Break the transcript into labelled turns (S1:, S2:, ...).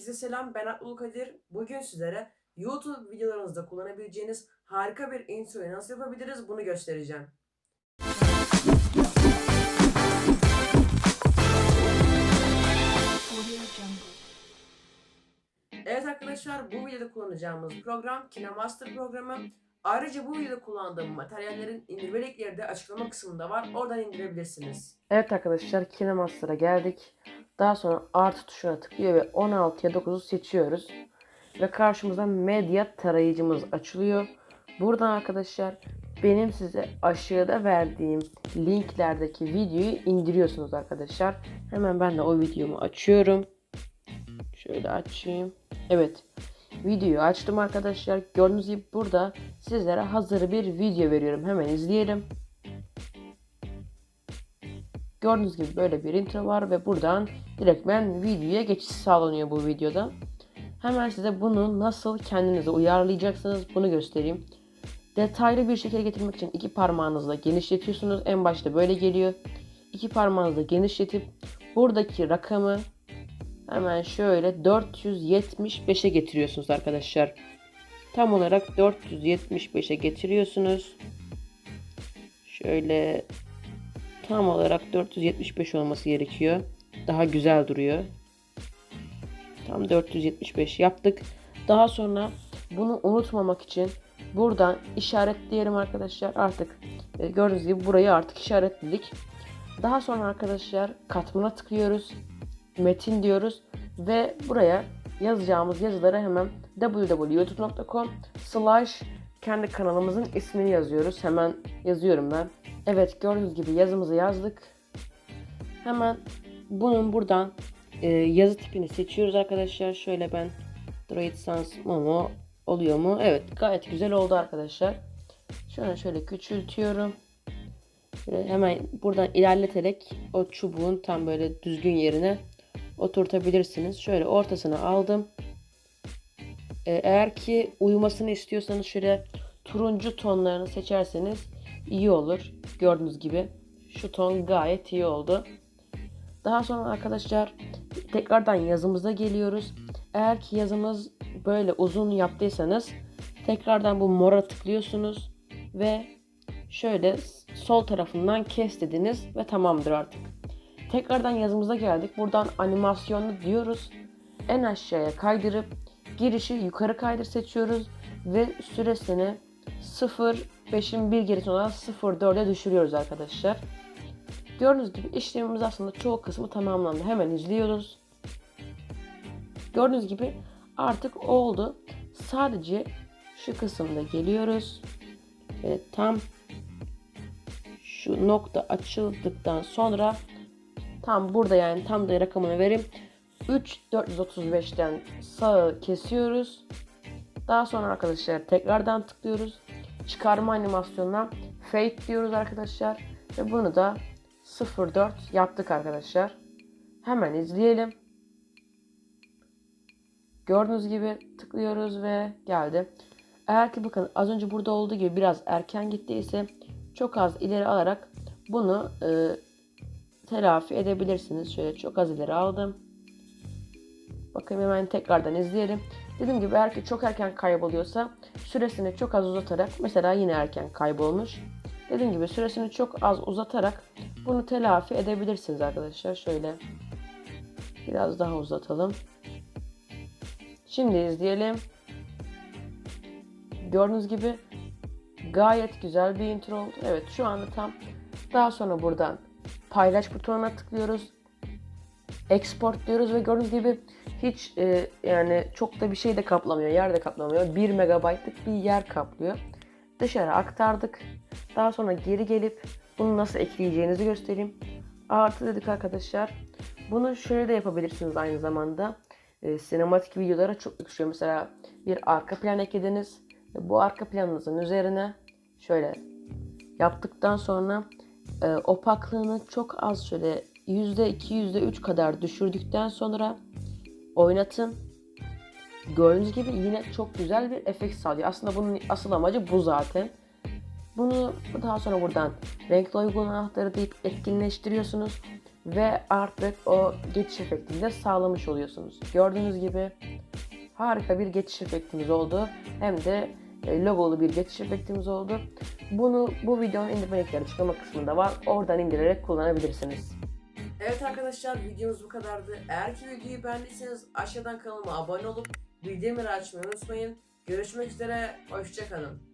S1: Herkese selam ben Abdul Kadir. Bugün sizlere YouTube videolarınızda kullanabileceğiniz harika bir introyu nasıl yapabiliriz bunu göstereceğim. Evet arkadaşlar bu videoda kullanacağımız program KineMaster programı. Ayrıca bu videoda kullandığım materyallerin indirme linkleri de açıklama kısmında var. Oradan indirebilirsiniz. Evet arkadaşlar KineMaster'a geldik. Daha sonra artı tuşuna tıklıyor ve 16 ya 9'u seçiyoruz. Ve karşımıza medya tarayıcımız açılıyor. Buradan arkadaşlar benim size aşağıda verdiğim linklerdeki videoyu indiriyorsunuz arkadaşlar. Hemen ben de o videomu açıyorum. Şöyle açayım. Evet. Videoyu açtım arkadaşlar. Gördüğünüz gibi burada sizlere hazır bir video veriyorum. Hemen izleyelim. Gördüğünüz gibi böyle bir intro var ve buradan direktmen videoya geçiş sağlanıyor bu videoda. Hemen size bunu nasıl kendinize uyarlayacaksınız bunu göstereyim. Detaylı bir şekilde getirmek için iki parmağınızla genişletiyorsunuz. En başta böyle geliyor. İki parmağınızla genişletip buradaki rakamı hemen şöyle 475'e getiriyorsunuz arkadaşlar. Tam olarak 475'e getiriyorsunuz. Şöyle tam olarak 475 olması gerekiyor. Daha güzel duruyor. Tam 475 yaptık. Daha sonra bunu unutmamak için buradan işaretleyelim arkadaşlar. Artık e, gördüğünüz gibi burayı artık işaretledik. Daha sonra arkadaşlar katmana tıklıyoruz. Metin diyoruz ve buraya yazacağımız yazıları hemen www.youtube.com slash kendi kanalımızın ismini yazıyoruz. Hemen yazıyorum ben. Evet gördüğünüz gibi yazımızı yazdık. Hemen bunun buradan e, yazı tipini seçiyoruz arkadaşlar. Şöyle ben Droid Sans Momo oluyor mu? Evet gayet güzel oldu arkadaşlar. Şöyle şöyle küçültüyorum. Şöyle hemen buradan ilerleterek o çubuğun tam böyle düzgün yerine oturtabilirsiniz. Şöyle ortasına aldım. Ee, eğer ki uyumasını istiyorsanız şöyle turuncu tonlarını seçerseniz iyi olur. Gördüğünüz gibi şu ton gayet iyi oldu. Daha sonra arkadaşlar tekrardan yazımıza geliyoruz. Eğer ki yazımız böyle uzun yaptıysanız tekrardan bu mora tıklıyorsunuz ve şöyle sol tarafından kes dediniz ve tamamdır artık. Tekrardan yazımıza geldik. Buradan animasyonlu diyoruz. En aşağıya kaydırıp girişi yukarı kaydır seçiyoruz ve süresini 0 5'in bir gerisi olan 0.4'e düşürüyoruz arkadaşlar. Gördüğünüz gibi işlemimiz aslında çoğu kısmı tamamlandı. Hemen izliyoruz. Gördüğünüz gibi artık oldu. Sadece şu kısımda geliyoruz. Ve tam şu nokta açıldıktan sonra tam burada yani tam da rakamını vereyim. 3 435'ten sağı kesiyoruz. Daha sonra arkadaşlar tekrardan tıklıyoruz. Çıkarma animasyonuna fade diyoruz arkadaşlar. Ve bunu da 04 yaptık arkadaşlar. Hemen izleyelim. Gördüğünüz gibi tıklıyoruz ve geldi. Eğer ki bakın az önce burada olduğu gibi biraz erken gittiyse çok az ileri alarak bunu e, telafi edebilirsiniz. Şöyle çok az ileri aldım. Bakın hemen tekrardan izleyelim. Dediğim gibi eğer ki çok erken kayboluyorsa süresini çok az uzatarak mesela yine erken kaybolmuş. Dediğim gibi süresini çok az uzatarak bunu telafi edebilirsiniz arkadaşlar. Şöyle biraz daha uzatalım. Şimdi izleyelim. Gördüğünüz gibi gayet güzel bir intro oldu. Evet şu anda tam daha sonra buradan paylaş butonuna tıklıyoruz. Export diyoruz ve gördüğünüz gibi hiç e, yani çok da bir şey de kaplamıyor. Yer de kaplamıyor. 1 megabaytlık bir yer kaplıyor. Dışarı aktardık. Daha sonra geri gelip bunu nasıl ekleyeceğinizi göstereyim. Artı dedik arkadaşlar. Bunu şöyle de yapabilirsiniz aynı zamanda. E, sinematik videolara çok yakışıyor. Mesela bir arka plan eklediniz. Bu arka planınızın üzerine şöyle yaptıktan sonra e, opaklığını çok az şöyle %2 %3 kadar düşürdükten sonra oynatın. Gördüğünüz gibi yine çok güzel bir efekt sağlıyor. Aslında bunun asıl amacı bu zaten. Bunu daha sonra buradan renkli uygun anahtarı deyip etkinleştiriyorsunuz. Ve artık o geçiş efektini de sağlamış oluyorsunuz. Gördüğünüz gibi harika bir geçiş efektimiz oldu. Hem de e, logolu bir geçiş efektimiz oldu. Bunu bu videonun indirme linkleri açıklama kısmında var. Oradan indirerek kullanabilirsiniz.
S2: Evet arkadaşlar videomuz bu kadardı. Eğer ki videoyu beğendiyseniz aşağıdan kanalıma abone olup bildirimleri açmayı unutmayın. Görüşmek üzere, hoşçakalın.